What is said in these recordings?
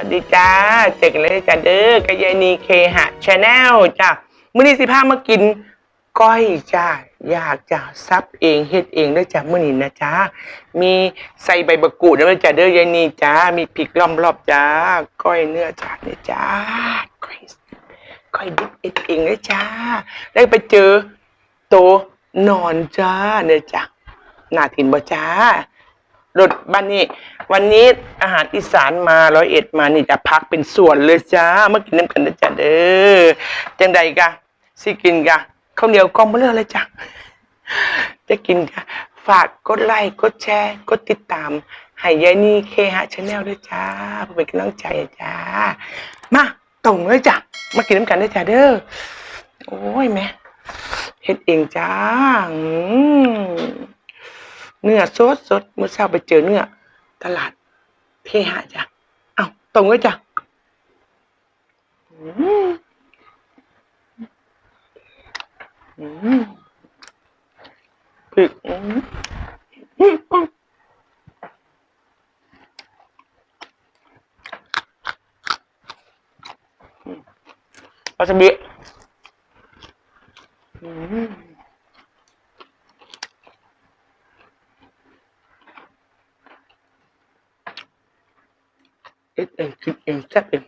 วัสดีจ้า เจอกันเลยจ้าเด้อกยายนีเคหะชาแนลจ้ามื้อนี้สิพามากินก้อยจ้าอยากจะซับเองเฮ็ดเองด้วยจ้ามื้อนี้นะจ้ามีใส่ใบมะกรูดด้วยจ้าเด้อยายนีจ้ามีพริกล้อมรอบจ้าก้อยเนื้อจ้าเนี่ยจ้าก้อยก้อยดิบเอ็ดเองเลยจ้าได้ไปเจอโตนอนจ้าเนี่ยจ้าน่าทินบ่จ้า รถบ้านนี้ วันนี้อาหารอีสานมาร้อยเอ็ดมานี่จะพักเป็นส่วนเลยจ้ามากินน้ำกันนะจ้าเด้อจังใดกะสิกินกะข้าวเหนียวกองเบลอเลยจ้ะจะกินกะฝากกดไลค์กดแชร์ กดติดตาม ให้ยายนี่เคฮะชาแนลด้วยจ้าเพื่อเป็นกำลังใจจ้า มาตรงเลยจ้ะมากินน้ำกันนะจ้าเด้อโอ้ยแม่เฮ็ดเองจ้าอืม เนื้อสดสดเมื่อเช้าไปเจอเนื้อตลาดเคหะจ้ะเอาตรงไว้จ้ะอืมอืมพึกอืมอืมอืมวาซาบิอืม เอ็ดเองกินเองแซ่บเองเมื่อไรจะเด้ออืมอืมกระเทียมพับเป็นส่วนเลยอืมอั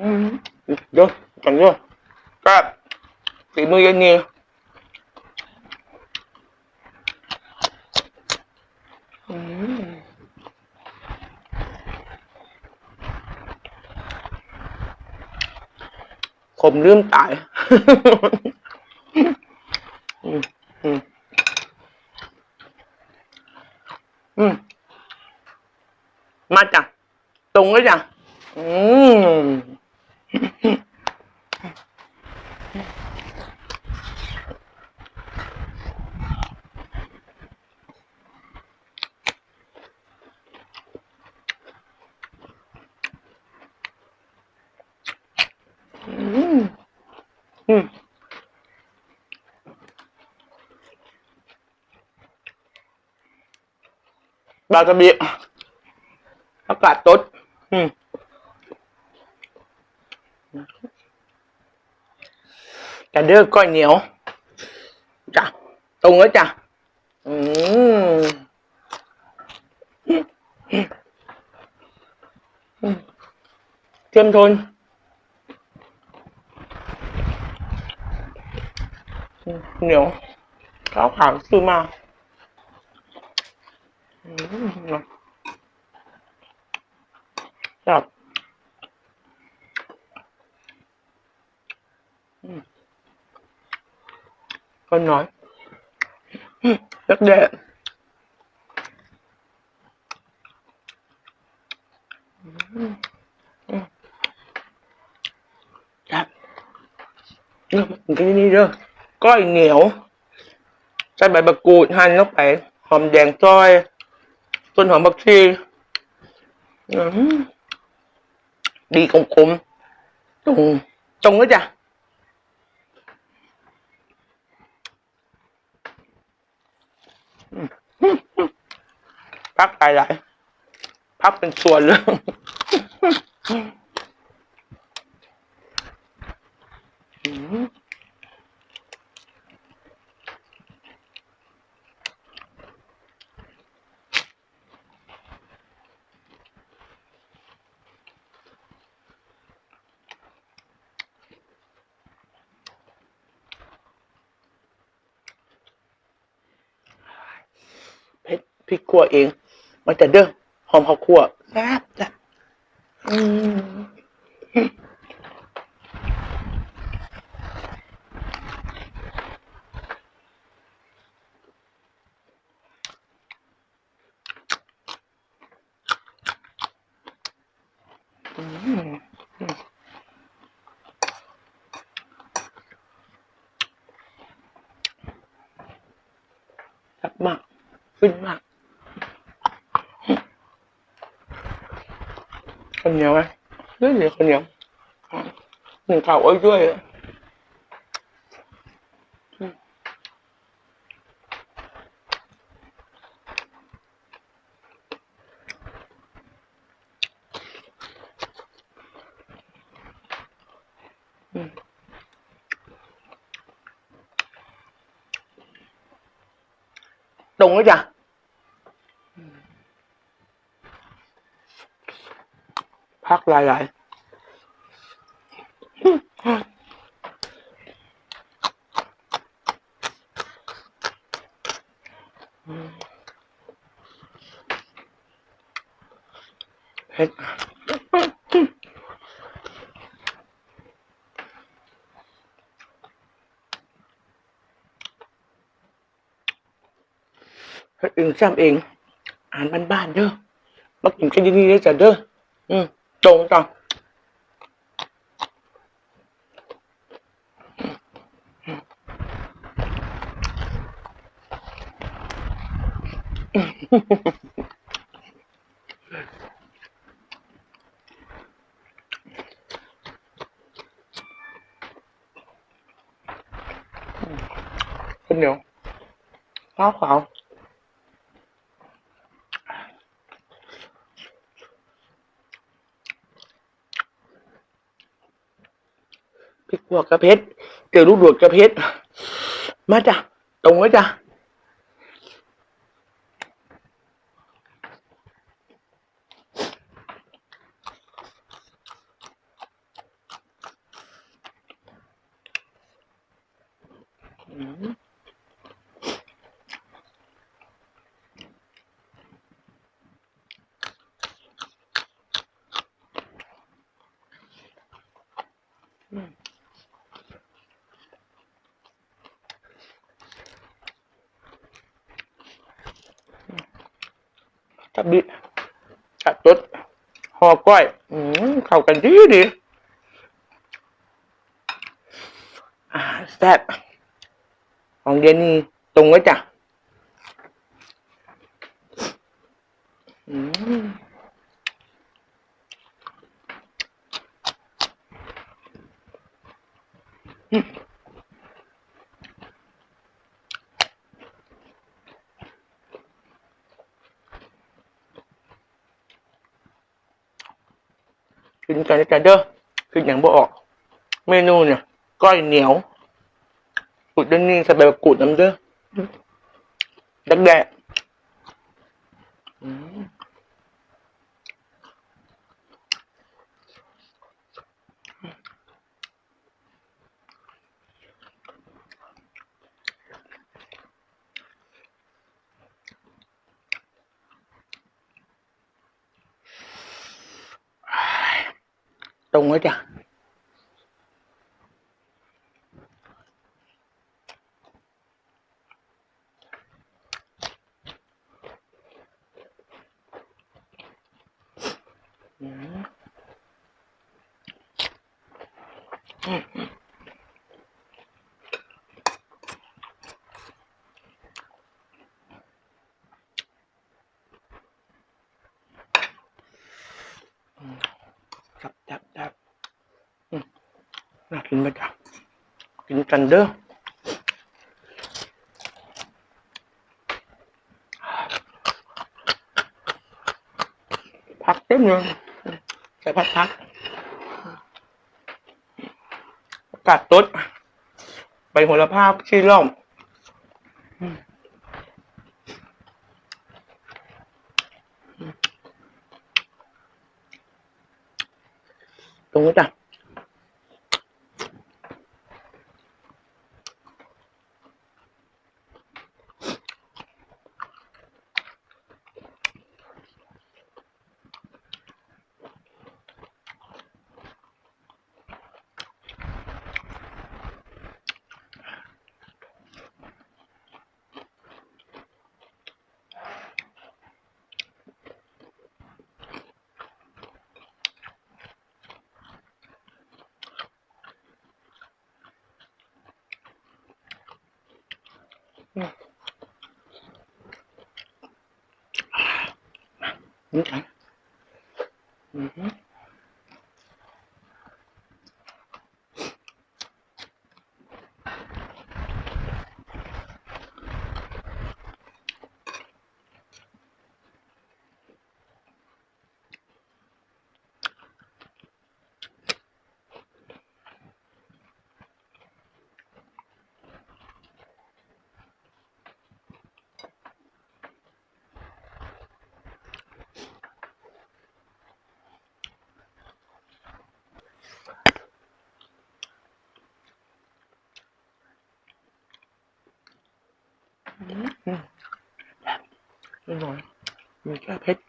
อืมเดี๋ยวกันเดี๋ยก็ฝีมือยันนี่อืมผมลืมตาย อืมอืมอืมมาจ้ะตรงเลยจ้ะอืม อืมอืมบาตาบีอา กาศตดอืมจะเด้อก้อยเหนียวจ้ะตรงแล้วจ้ะอืมอืมเทียมทนเหนียวข้าวขาวซื้อมาอืมจับอืม ก็น้อยอืมเล็กแดดอืมอืมจับเนื้อมันกินนี่เด้อก้อ พักไปหลายพักเป็นส่วนเลยอืม พริกขั่วเอง มาแต่เด้อหอมข้าวคั่วแซ่บแซ่บอืมมากขึ้นมาก อ้อยด้วยอะตรงแล้วจ้ะพัก หลายๆเผ็ดเฮ็ดเองซ้ำเองอาหารบ้านๆเด้อมากินกันดีๆเลยจ้ะเด้อ อืม ตรงจ้ะข้าวเหัวกระเพชรเจอลูกดวดกระเพชรมาจ้ะตรงไว้จ้ะอืมจับดิจับตุ๊ด ห่อก้อย อืมเข้ากันดีดีแซ่บของเดนนี่ตรงไว้จ้ะอืม กินกันจ้ะเด้อคืออย่างบออก เมนูเนี่ย ก้อยเหนียวกุดเดนนี่สบายกุดน้ำเด้อดักแดะ อืมตรงไว้จ้ะอืมจับจับจับอืมน่า กินไหมจ๊ะกินกันเด้อพักเต็มเลยใส่ผัดพักอากาศตดไปโหระพาพชีร่อมอืมตรงนี้จ้ะ นี่ค่ะ อือหือไม่น้อยมีแค่เพชร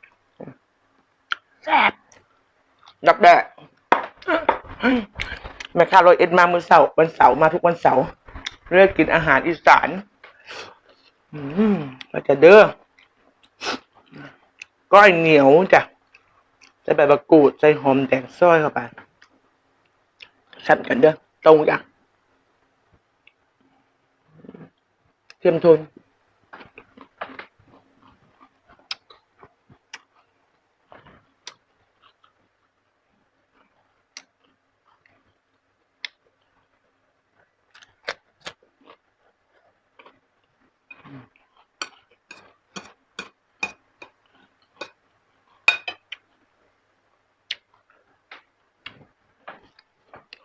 แซ่บดับแด้แม่ค้าโรยเอ็ดมามือเสาร์วันเสาร์มาทุกวันเสาร์เลือกกินอาหารอีสานอืมก็จะเด้อก้อยเหนียวจ้ะใส่ใบมะกรูดใส่หอมแดงซอยเข้าไปชัดกันเด้อตรงจ้ะเทียมทุน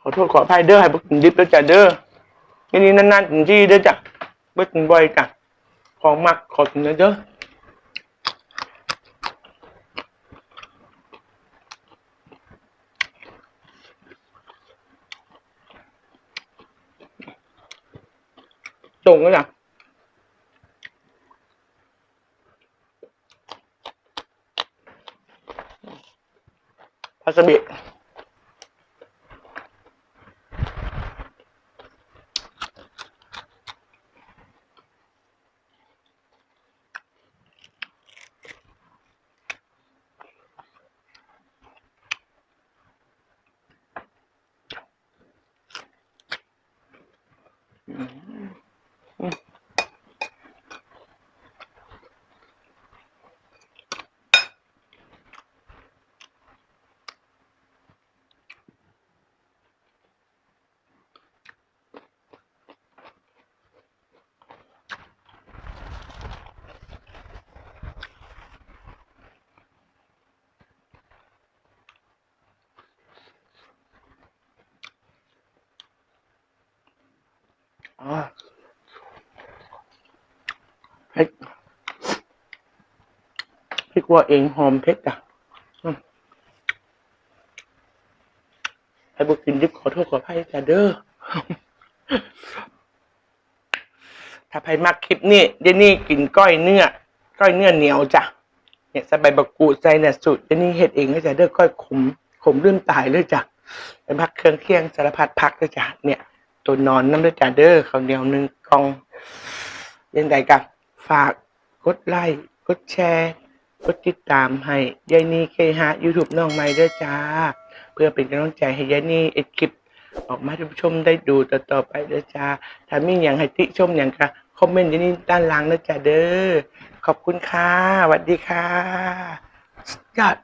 ขอโทษขออภัยเด้อให้บุกินดิบแล้วจ้ะเด้อทีนี้นานๆถึงที่เด้อจ้ะบุกินบ่อยจ้ะของมักขอกินเด้อตรงแล้วจ้ะพาสบิ อ๋ อพริกพริกว่าเองหอมเผ็ดอะให้บุกินดิบขอโทษขออภัยจ้ะเด้อ ถ้าใครมักคลิปนี้เดยวนี่กินก้อยเนื้อ ก้อยเนื้อเหนียวจ้ะ เนี่ยส่ใบบักกูใส่เนี่ยสูตรเดยวนี่เฮ็ดเองเลยจ้ะเด้อก้อยขมขมเรื่มตายเลยจ้ะไปพักเครื่องเคียงสารพัดพักเลยจ้ะเนี่ย ตัวนอนน้ำด้วยจ้ะเด้อข้าวเหนียวหนึ่งกล่องเล่นใดกับฝากกดไลค์กดแชร์ กดติดตามให้ยายนี่เคฮะยูทูบน้องใหม่ด้วยจ้า เพื่อเป็นกำลังใจให้ยายนี่เอ็ดคลิป ออกมาให้ผู้ชมได้ดูต่อๆไปด้วยจ้าถ้ามีอย่างให้ติชมอย่างก็คอมเมนต์ยางนี้ด้านล่างนะจ้าเด้อขอบคุณค่ะสวัสดีค่ะสุดยอด